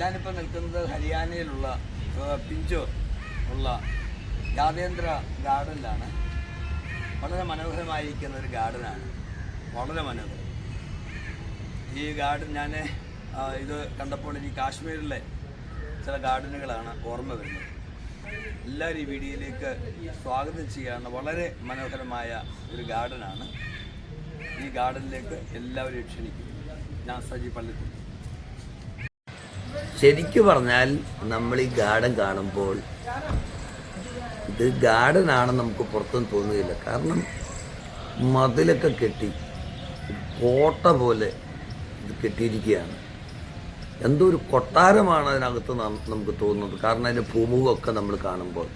ഞാനിപ്പോൾ നിൽക്കുന്നത് ഹരിയാനയിലുള്ള പിഞ്ചോർ ഉള്ള യാദേന്ദ്ര ഗാർഡനിലാണ്. വളരെ മനോഹരമായിരിക്കുന്ന ഒരു ഗാർഡനാണ്. വളരെ മനോഹരം. ഈ ഗാർഡൻ ഞാൻ ഇത് കണ്ടപ്പോൾ എനിക്ക് കാശ്മീരിലെ ചില ഗാർഡനുകളാണ് ഓർമ്മ വരുന്നത്. എല്ലാവരും ഈ വീഡിയോയിലേക്ക് സ്വാഗതം ചെയ്യുകയാണ്. വളരെ മനോഹരമായ ഒരു ഗാർഡനാണ്. ഈ ഗാർഡനിലേക്ക് എല്ലാവരെയും ക്ഷണിക്കും ഞാൻ സജി പള്ളിക്കുട്ടി ശരിക്കു പറഞ്ഞാൽ നമ്മൾ ഈ ഗാർഡൻ കാണുമ്പോൾ ഇത് ഗാർഡൻ ആണെന്ന് നമുക്ക് പുറത്തൊന്നും തോന്നുകയില്ല. കാരണം മതിലൊക്കെ കെട്ടി കോട്ട പോലെ ഇത് കെട്ടിയിരിക്കുകയാണ്. എന്തോ ഒരു കൊട്ടാരമാണ് അതിനകത്ത് നമുക്ക് തോന്നുന്നത്. കാരണം അതിന്റെ ഭൂമുഖമൊക്കെ നമ്മൾ കാണുമ്പോൾ.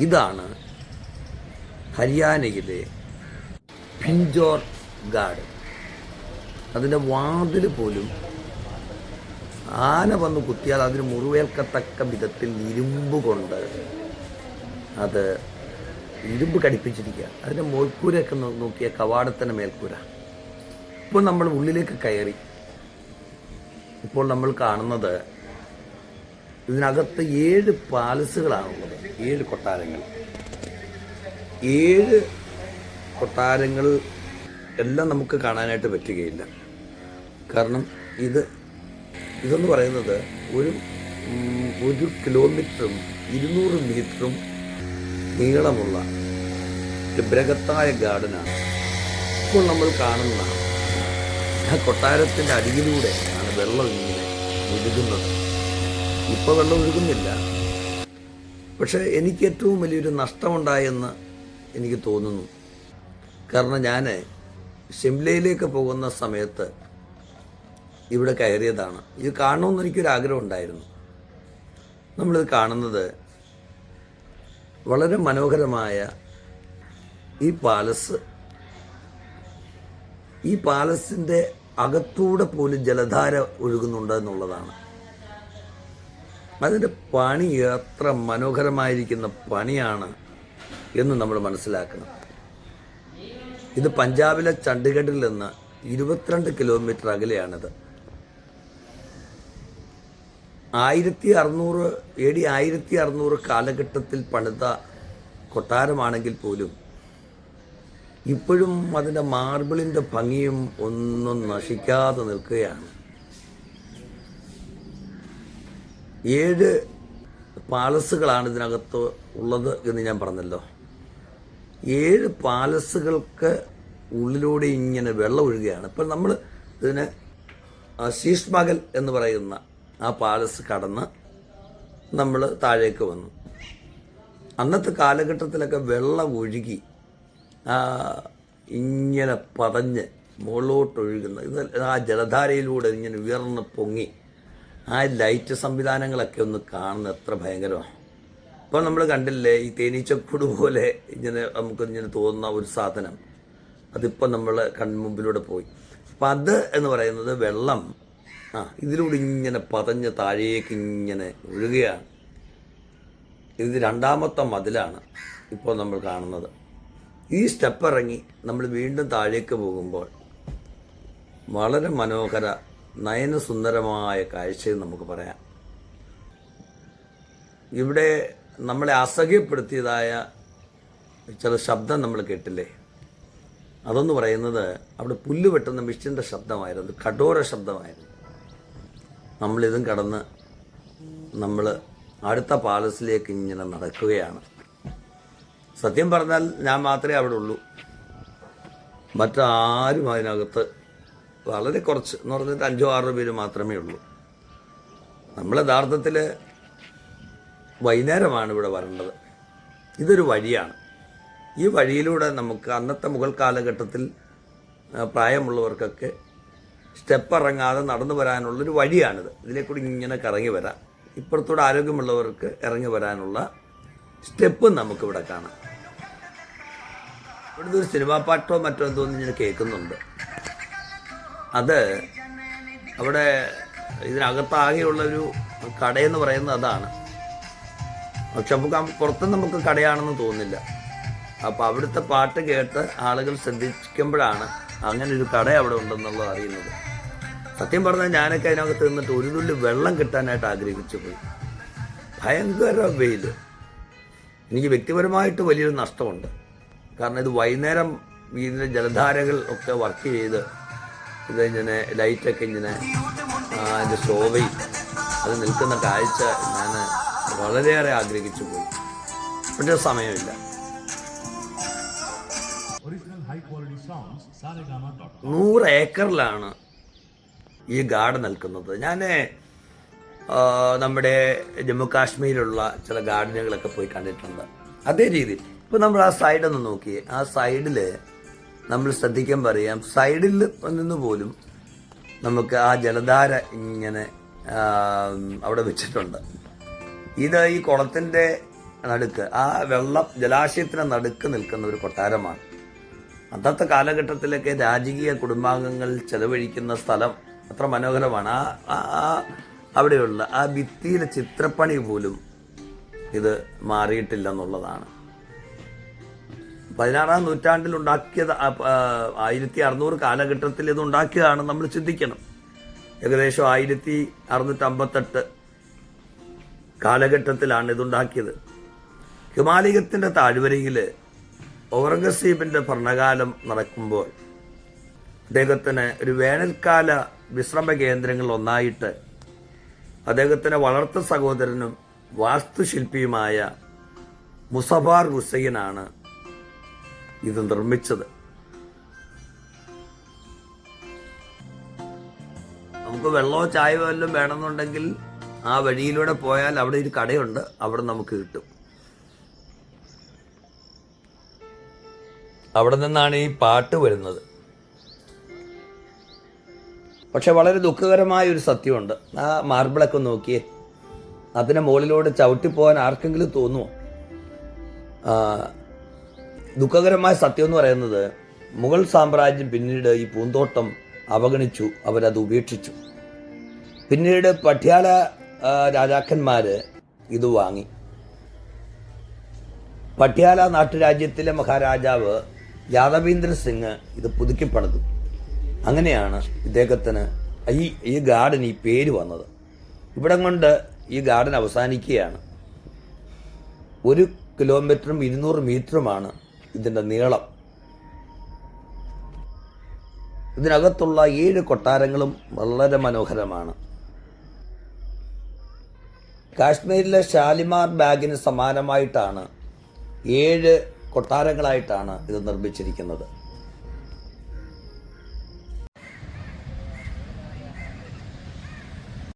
ഇതാണ് ഹരിയാനയിലെ പിഞ്ചോർ ഗാർഡൻ. അതിന്റെ വാതിൽ പോലും ആന വന്ന് കുത്തിയാൽ അതിന് മുറിവേൽക്കത്തക്ക വിധത്തിൽ ഇരുമ്പ് കൊണ്ട് അത് ഇരുമ്പ് കടിപ്പിച്ചിരിക്കുക. അതിന്റെ മേൽക്കൂരയൊക്കെ നോക്കിയ കവാടത്തിന്റെ മേൽക്കൂര. ഇപ്പോൾ നമ്മൾ ഉള്ളിലേക്ക് കയറി. ഇപ്പോൾ നമ്മൾ കാണുന്നത് ഇതിനകത്ത് ഏഴ് പാലസുകളാണുള്ളത്. ഏഴ് കൊട്ടാരങ്ങൾ. ഏഴ് കൊട്ടാരങ്ങൾ എല്ലാം നമുക്ക് കാണാനായിട്ട് പറ്റുകയില്ല. കാരണം ഇത് ഇതെന്ന് പറയുന്നത് ഒരു ഒരു കിലോമീറ്ററും ഇരുന്നൂറ് മീറ്ററും നീളമുള്ള ഒരു ബൃഹത്തായ ഗാർഡനാണ്. ഇപ്പോൾ നമ്മൾ കാണുന്ന ആ കൊട്ടാരത്തിന്റെ അടിയിലൂടെ ആണ് വെള്ളം ഇങ്ങനെ ഒഴുകുന്നത്. ഇപ്പോൾ വെള്ളം ഒഴുകുന്നില്ല. പക്ഷേ എനിക്ക് ഏറ്റവും വലിയൊരു നഷ്ടമുണ്ടായെന്ന് എനിക്ക് തോന്നുന്നു. കാരണം ഞാൻ ഷിംലയിലേക്ക് പോകുന്ന സമയത്ത് ഇവിടെ കയറിയതാണ്. ഇത് കാണണമെന്ന് എനിക്കൊരു ആഗ്രഹം ഉണ്ടായിരുന്നു. നമ്മളിത് കാണുന്നത് വളരെ മനോഹരമായ ഈ പാലസ് ഈ പാലസിന്റെ അകത്തൂടെ പോലും ജലധാര ഒഴുകുന്നുണ്ട് എന്നുള്ളതാണ്. അതിന്റെ പണി എത്ര മനോഹരമായിരിക്കുന്ന പണിയാണ് എന്ന് നമ്മൾ മനസ്സിലാക്കണം. ഇത് പഞ്ചാബിലെ ചണ്ഡീഗഡിൽ നിന്ന് ഇരുപത്തിരണ്ട് കിലോമീറ്റർ അകലെയാണിത്. ആയിരത്തി അറുന്നൂറ് എ ഡി ആയിരത്തി അറുന്നൂറ് കാലഘട്ടത്തിൽ പണിത കൊട്ടാരമാണെങ്കിൽ പോലും ഇപ്പോഴും അതിന്റെ മാർബിളിന്റെ ഭംഗിയും ഒന്നും നശിക്കാതെ നിൽക്കുകയാണ്. ഏഴ് പാലസുകളാണ് ഇതിനകത്ത് ഉള്ളത് എന്ന് ഞാൻ പറഞ്ഞല്ലോ. ഏഴ് പാലസുകൾക്ക് ഉള്ളിലൂടെ ഇങ്ങനെ വെള്ളം ഒഴുകുകയാണ്. ഇപ്പം നമ്മൾ ഇതിന് ശീഷ്മകൽ എന്ന് പറയുന്ന ആ പാലസ് കടന്ന് നമ്മൾ താഴേക്ക് വന്നു. അന്നത്തെ കാലഘട്ടത്തിലൊക്കെ വെള്ളം ഒഴുകി ഇങ്ങനെ പതഞ്ഞ് മുകളിലോട്ടൊഴുകുന്ന ഇത് ആ ജലധാരയിലൂടെ ഇങ്ങനെ ഉയർന്ന് പൊങ്ങി ആ ലൈറ്റ് സംവിധാനങ്ങളൊക്കെ ഒന്ന് കാണുന്ന എത്ര ഭയങ്കരമാണ് ഇപ്പം നമ്മൾ കണ്ടില്ലേ ഈ തേനീച്ചക്കൂട് പോലെ ഇങ്ങനെ നമുക്ക് ഇങ്ങനെ തോന്നുന്ന ഒരു സാധനം. അതിപ്പോൾ നമ്മൾ കൺമുമ്പിലൂടെ പോയി. അപ്പം അത് എന്ന് പറയുന്നത് വെള്ളം ആ ഇതിലൂടെ ഇങ്ങനെ പതഞ്ഞ് താഴേക്ക് ഇങ്ങനെ ഒഴുകുകയാണ്. ഇത് രണ്ടാമത്തെ മതിലാണ് ഇപ്പോൾ നമ്മൾ കാണുന്നത്. ഈ സ്റ്റെപ്പ് ഇറങ്ങി നമ്മൾ വീണ്ടും താഴേക്ക് പോകുമ്പോൾ വളരെ മനോഹര നയനസുന്ദരമായ കാഴ്ചയും നമുക്ക് പറയാം. ഇവിടെ നമ്മളെ അസഹ്യപ്പെടുത്തിയതായ ചില ശബ്ദം നമ്മൾ കേട്ടില്ലേ? അതെന്ന് പറയുന്നത് അവിടെ പുല്ല് വെട്ടുന്ന മിഷ്യന്റെ ശബ്ദമായിരുന്നു കഠോര ശബ്ദമായിരുന്നു. നമ്മളിതും കടന്ന് നമ്മൾ അടുത്ത പാലസിലേക്ക് ഇങ്ങനെ നടക്കുകയാണ്. സത്യം പറഞ്ഞാൽ ഞാൻ മാത്രമേ അവിടെ ഉള്ളൂ. മറ്റാരും അതിനകത്ത് വളരെ കുറച്ച് എന്ന് പറഞ്ഞിട്ട് അഞ്ചോ ആറോ പേര് മാത്രമേ ഉള്ളൂ. നമ്മൾ യഥാർത്ഥത്തിൽ വൈകുന്നേരമാണ് ഇവിടെ വരേണ്ടത്. ഇതൊരു വഴിയാണ്. ഈ വഴിയിലൂടെ നമുക്ക് അന്നത്തെ മുഗൾ കാലഘട്ടത്തിൽ പ്രായമുള്ളവർക്കൊക്കെ സ്റ്റെപ്പ് ഇറങ്ങാതെ നടന്നു വരാനുള്ളൊരു വഴിയാണിത്. ഇതിലേക്കൂടി ഇങ്ങനെ കറങ്ങി വരാം. ഇപ്പുറത്തൂടെ ആരോഗ്യമുള്ളവർക്ക് ഇറങ്ങി വരാനുള്ള സ്റ്റെപ്പും നമുക്കിവിടെ കാണാം. ഇവിടുത്തെ ഒരു സിനിമാ പാട്ടോ മറ്റോ എന്തോന്ന് ഇങ്ങനെ കേൾക്കുന്നുണ്ട്. അത് അവിടെ ഇതിനകത്താകെയുള്ള ഒരു കടയെന്ന് പറയുന്നത് അതാണ്. പക്ഷെ നമുക്ക് പുറത്ത് നമുക്ക് കടയാണെന്ന് തോന്നില്ല അപ്പോൾ അവിടുത്തെ പാട്ട് കേട്ട് ആളുകൾ ശ്രദ്ധിക്കുമ്പോഴാണ് അങ്ങനെ ഒരു കട അവിടെ ഉണ്ടെന്നുള്ളത് അറിയുന്നത്. സത്യം പറഞ്ഞാൽ ഞാനൊക്കെ അതിനകത്ത് നിന്നിട്ട് ഒരു തുള്ളി വെള്ളം കിട്ടാനായിട്ട് ആഗ്രഹിച്ചു പോയി. ഭയങ്കര വെയിൽ എനിക്ക് വ്യക്തിപരമായിട്ട് വലിയൊരു നഷ്ടമുണ്ട്. കാരണം ഇത് വൈകുന്നേരം ഇതിന്റെ ജലധാരകൾ ഒക്കെ വർക്ക് ചെയ്ത് ഇതിങ്ങനെ ലൈറ്റൊക്കെ ഇങ്ങനെ അതിന്റെ ശോഭയും അത് നിൽക്കുന്ന കാഴ്ച ഞാൻ വളരെയേറെ ആഗ്രഹിച്ചു പോയി. പക്ഷേ സമയമില്ല. നൂറ് ഏക്കറിലാണ് ഈ ഗാർഡ് നിൽക്കുന്നത്. ഞാൻ നമ്മുടെ ജമ്മു കാശ്മീരിലുള്ള ചില ഗാർഡനുകളൊക്കെ പോയി കണ്ടിട്ടുണ്ട്. അതേ രീതിയിൽ ഇപ്പം നമ്മൾ ആ സൈഡ് ഒന്ന് നോക്കിയേ ആ സൈഡിൽ നമ്മൾ ശ്രദ്ധിക്കാൻ പറയാം സൈഡിൽ നിന്ന് പോലും നമുക്ക് ആ ജലധാര ഇങ്ങനെ അവിടെ വെച്ചിട്ടുണ്ട്. ഇത് ഈ കുളത്തിന്റെ നടുക്ക് ആ വെള്ളം ജലാശയത്തിന് നടുക്ക് നിൽക്കുന്ന ഒരു കൊട്ടാരമാണ്. അന്നത്തെ കാലഘട്ടത്തിലൊക്കെ രാജകീയ കുടുംബാംഗങ്ങൾ ചെലവഴിക്കുന്ന സ്ഥലം അത്ര മനോഹരമാണ്. ആ ആ- അവിടെയുള്ള ആ ഭിത്തിയിലെ ചിത്രപ്പണി പോലും ഇത് മാറിയിട്ടില്ല എന്നുള്ളതാണ് പതിനാറാം നൂറ്റാണ്ടിൽ ഉണ്ടാക്കിയത് ആയിരത്തി അറുന്നൂറ് കാലഘട്ടത്തിൽ ഇത് ഉണ്ടാക്കിയതാണ് നമ്മൾ ചിന്തിക്കണം. ഏകദേശം ആയിരത്തി അറുന്നൂറ്റി അമ്പത്തെട്ട് കാലഘട്ടത്തിലാണ് ഇതുണ്ടാക്കിയത് ഹിമാലയത്തിന്റെ താഴ്വരയിൽ ഔറംഗസീബിന്റെ ഭരണകാലം നടക്കുമ്പോൾ അദ്ദേഹത്തിന് ഒരു വേനൽക്കാല വിശ്രമ കേന്ദ്രങ്ങൾ ഒന്നായിട്ട് അദ്ദേഹത്തിന്റെ വളർത്ത സഹോദരനും വാസ്തുശില്പിയുമായ മുസഫാർ ഹുസൈനാണ് ഇത് നിർമ്മിച്ചത്. നമുക്ക് വെള്ളമോ ചായ വല്ലതും വേണമെന്നുണ്ടെങ്കിൽ ആ വഴിയിലൂടെ പോയാൽ അവിടെ ഒരു കടയുണ്ട്. അവിടെ നമുക്ക് കിട്ടും. അവിടെ നിന്നാണ് ഈ പാട്ട് വരുന്നത്. പക്ഷെ വളരെ ദുഃഖകരമായ ഒരു സത്യമുണ്ട്. ആ മാർബിളൊക്കെ നോക്കിയേ അതിന് മുകളിലൂടെ ചവിട്ടിപ്പോകാൻ ആർക്കെങ്കിലും തോന്നുമോ ദുഃഖകരമായ സത്യം എന്ന് പറയുന്നത് മുഗൾ സാമ്രാജ്യം പിന്നീട് ഈ പൂന്തോട്ടം അവഗണിച്ചു അവരത് ഉപേക്ഷിച്ചു. പിന്നീട് പട്യാല രാജാക്കന്മാർ ഇത് വാങ്ങി. പട്യാല നാട്ടുരാജ്യത്തിലെ മഹാരാജാവ് യാദവീന്ദ്ര സിംഗ് ഇത് പുതുക്കിപ്പണിതു. അങ്ങനെയാണ് ഇദ്ദേഹത്തിന് ഈ ഈ ഗാർഡൻ ഈ പേര് വന്നത്. ഇവിടം കൊണ്ട് ഈ ഗാർഡൻ അവസാനിക്കുകയാണ്. ഒരു കിലോമീറ്ററും ഇരുന്നൂറ് മീറ്ററുമാണ് ഇതിന്റെ നീളം. ഇതിനകത്തുള്ള ഏഴ് കൊട്ടാരങ്ങളും വളരെ മനോഹരമാണ്. കാശ്മീരിലെ ഷാലിമാർ ബാഗിന് സമാനമായിട്ടാണ് ഏഴ് കൊട്ടാരങ്ങളായിട്ടാണ് ഇത് നിർമ്മിച്ചിരിക്കുന്നത്.